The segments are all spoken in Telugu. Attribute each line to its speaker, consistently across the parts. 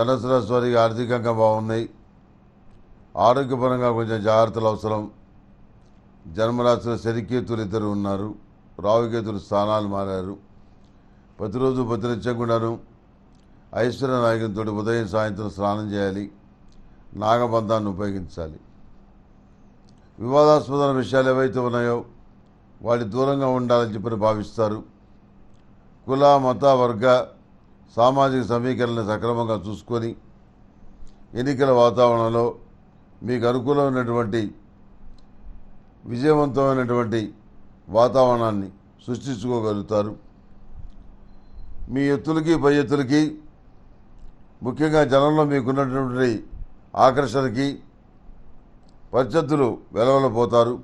Speaker 1: ధనుసు రాశి వారికి ఆర్థికంగా బాగున్నాయి. ఆరోగ్యపరంగా కొంచెం జాగ్రత్తలు అవసరం. జన్మరాశిలో శనికేతులు ఇద్దరు ఉన్నారు. రావుకేతులు స్థానాలు మారారు. ప్రతిరోజు ప్రతినిత్యం కూడాను ఐశ్వర్య నాయకునితో ఉదయం సాయంత్రం స్నానం చేయాలి. నాగబంధాన్ని ఉపయోగించాలి. వివాదాస్పదమైన విషయాలు ఏవైతే ఉన్నాయో వాటి దూరంగా ఉండాలని చెప్పని భావిస్తారు. కుల మత వర్గ సామాజిక సమీకరణను సక్రమంగా చూసుకొని ఎన్నికల వాతావరణంలో మీకు అనుకూలమైనటువంటి విజయవంతమైనటువంటి వాతావరణాన్ని సృష్టించుకోగలుగుతారు. మీ ఎత్తులకి పై ఎత్తులకి ముఖ్యంగా జనంలో మీకున్నటువంటి ఆకర్షణకి ప్రత్యర్థులు వెలవలపోతారు.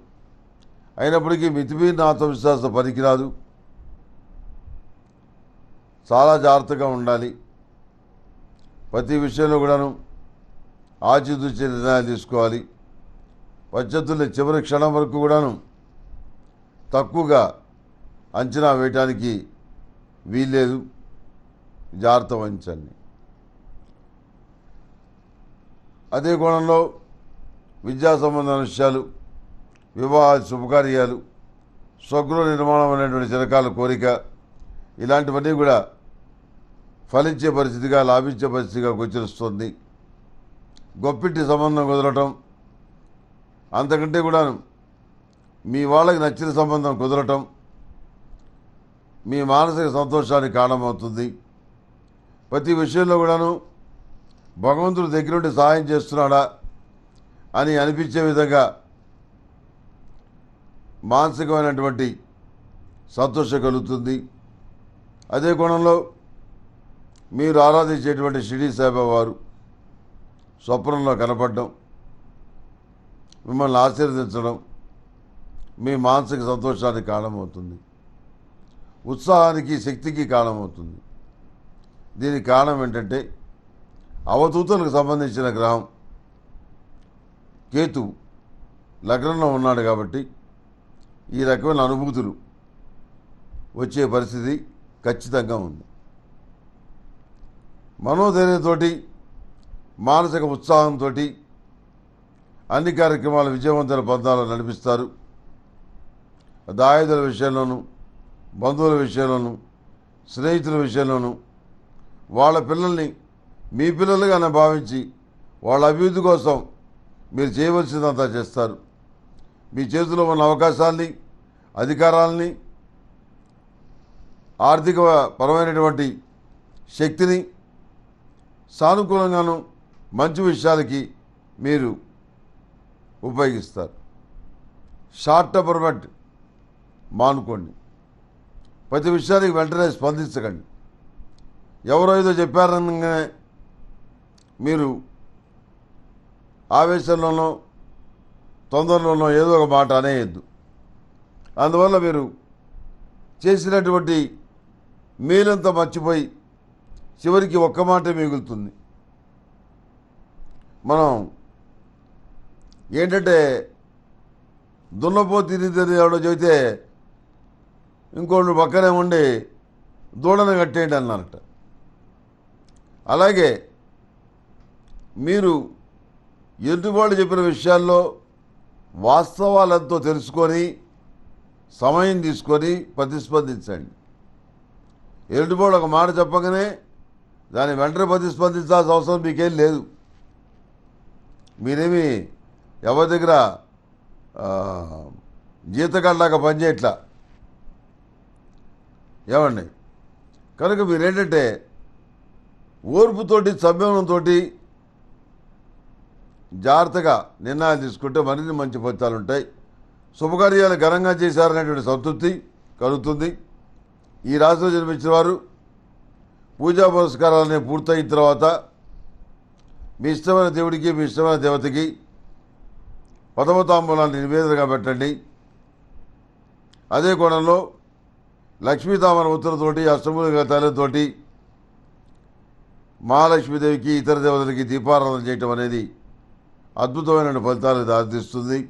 Speaker 1: అయినప్పటికీ మితిమీరిన ఆత్మవిశ్వాసం పనికిరాదు. చాలా జాగ్రత్తగా ఉండాలి. ప్రతి విషయంలో కూడాను ఆచితూచి నిర్ణయాలు తీసుకోవాలి. పద్ధతుల్ని చివరి క్షణం వరకు కూడాను తక్కువగా అంచనా వేయటానికి వీల్లేదు. జాగ్రత్త వహించండి. అదే కోణంలో విద్యా సంబంధమైన విషయాలు వివాహ శుభకార్యాలు స్వగృహ నిర్మాణం అనేటువంటి చిరకాల కోరిక ఇలాంటివన్నీ కూడా ఫలించే పరిస్థితిగా లాభించే పరిస్థితిగా గోచరిస్తుంది. గొప్పింటి సంబంధం కుదరటం అంతకంటే కూడా మీ వాళ్ళకి నచ్చిన సంబంధం కుదరటం మీ మానసిక సంతోషానికి కారణమవుతుంది. ప్రతి విషయంలో కూడాను భగవంతుడు దగ్గరుండి సహాయం చేస్తున్నాడా అని అనిపించే విధంగా మానసికమైనటువంటి సంతోషం కలుగుతుంది. అదే కోణంలో మీరు ఆరాధించేటువంటి షిరిడి సాయిబాబా స్వప్నంలో కనపడడం మిమ్మల్ని ఆశీర్వదించడం మీ మానసిక సంతోషానికి కారణమవుతుంది. ఉత్సాహానికి శక్తికి కారణమవుతుంది. దీనికి కారణం ఏంటంటే అవధూతలకు సంబంధించిన గ్రహం కేతు లగ్నంలో ఉన్నాడు కాబట్టి ఈ రకమైన అనుభూతులు వచ్చే పరిస్థితి ఖచ్చితంగా ఉంది. మనోధైర్యంతో మానసిక ఉత్సాహంతో అన్ని కార్యక్రమాలు విజయవంతమైన పంతాలు నడిపిస్తారు. దాయుధుల విషయంలోనూ బంధువుల విషయంలోనూ స్నేహితుల విషయంలోనూ వాళ్ళ పిల్లల్ని మీ పిల్లలుగానే భావించి వాళ్ళ అభివృద్ధి కోసం మీరు చేయవలసిందంతా చేస్తారు. మీ చేతిలో ఉన్న అవకాశాల్ని అధికారాలని ఆర్థిక పరమైనటువంటి శక్తిని సానుకూలంగాను మంచి విషయాలకి మీరు ఉపయోగిస్తారు. షార్ట్ టెంపర్మెంట్ మానుకోండి. ప్రతి విషయానికి వెంటనే స్పందించకండి. ఎవరో ఏదో చెప్పారనగానే మీరు ఆవేశంలోనో తొందరలోనో ఏదో ఒక మాట అనేయద్దు. అందువల్ల మీరు చేసినటువంటి మేలంతా మర్చిపోయి చివరికి ఒక్క మాట మిగులుతుంది. మనం ఏంటంటే దున్నపో తిరిగి ఎవడో చెబితే ఇంకోళ్ళు పక్కనే ఉండి దూడను కట్టేయండి అన్నారట. అలాగే మీరు ఎదుటివాళ్ళు చెప్పిన విషయాల్లో వాస్తవాలంతో తెలుసుకొని సమయం తీసుకొని ప్రతిస్పందించండి. ఎదుటివాడు ఒక మాట చెప్పగానే దాన్ని వెంటనే ప్రతిస్పందించాల్సిన అవసరం మీకేం లేదు. మీరేమి ఎవరి దగ్గర జీతకాడలాగా పనిచేయట్లా ఏమండి? కనుక మీరేంటంటే ఓర్పుతోటి సంయమనంతో జాగ్రత్తగా నిర్ణయాలు తీసుకుంటే మరిన్ని మంచి ఫలితాలు ఉంటాయి. శుభకార్యాలు ఘనంగా చేశారనేటువంటి సంతృప్తి కలుగుతుంది. ఈ రాశిలో జన్మించిన వారు పూజా పురస్కారాలన్నీ పూర్తయిన తర్వాత మీ ఇష్టమైన దేవుడికి మీ ఇష్టమైన దేవతకి పదవతాంబూలాన్ని నివేదనగా పెట్టండి. అదే కోణంలో లక్ష్మీతామర ఉత్తరతోటి అష్టములుగా తల్లితోటి మహాలక్ష్మీదేవికి ఇతర దేవతలకి దీపారాధన చేయటం అనేది అద్భుతమైన ఫలితాలు దారితీస్తుంది.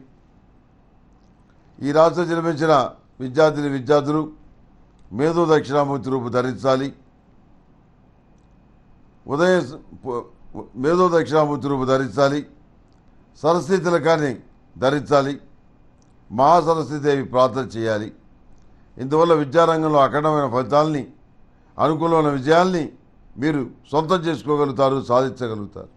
Speaker 1: ఈ రాష్ట్రం జన్మించిన విద్యార్థిని విద్యార్థులు మేధో దక్షిణామూర్తి రూపు ధరించాలి. ఉదయం మేధో దక్షిణామూర్తి రూపు ధరించాలి సరస్వతి తిలకాన్ని ధరించాలి మహాసరస్వతిదేవి ప్రార్థన చేయాలి. ఇందువల్ల విద్యారంగంలో అఖండమైన ఫలితాల్ని అనుకూలమైన విజయాల్ని మీరు సొంతం చేసుకోగలుగుతారు సాధించగలుగుతారు.